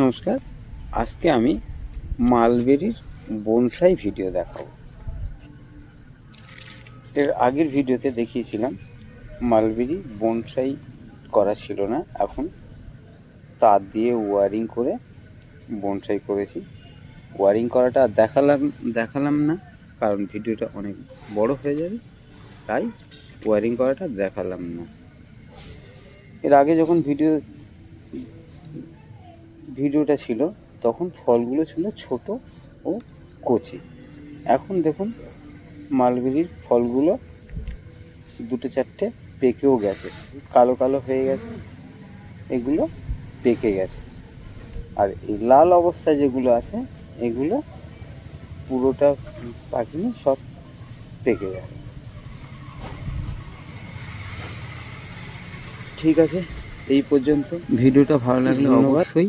নমস্কার। আজকে আমি মালবেরির বনসাই ভিডিও দেখাবো। এর আগের ভিডিওতে দেখিয়েছিলাম, মালবেরি বনসাই করা ছিল না। এখন তার দিয়ে ওয়ারিং করে বনসাই করেছি। ওয়ারিং করাটা দেখালাম দেখালাম না, কারণ ভিডিওটা অনেক বড় হয়ে যাবে। তাই ওয়ারিং করাটা দেখালাম না। এর আগে যখন ভিডিও ভিডিওটা ছিল তখন ফলগুলো ছিল ছোট ও কচি। এখন দেখুন মালবেরির ফলগুলো দুটো চারটে পেকেও গেছে। কালো কালো হয়ে গেছে এগুলো পেকে গেছে। আর এই লাল অবস্থায় যেগুলো আছে এগুলো পুরোটা পাকিনি সব পেকে যাবে ঠিক আছে এই পর্যন্ত। ভিডিওটা ভালো লাগলে অবশ্যই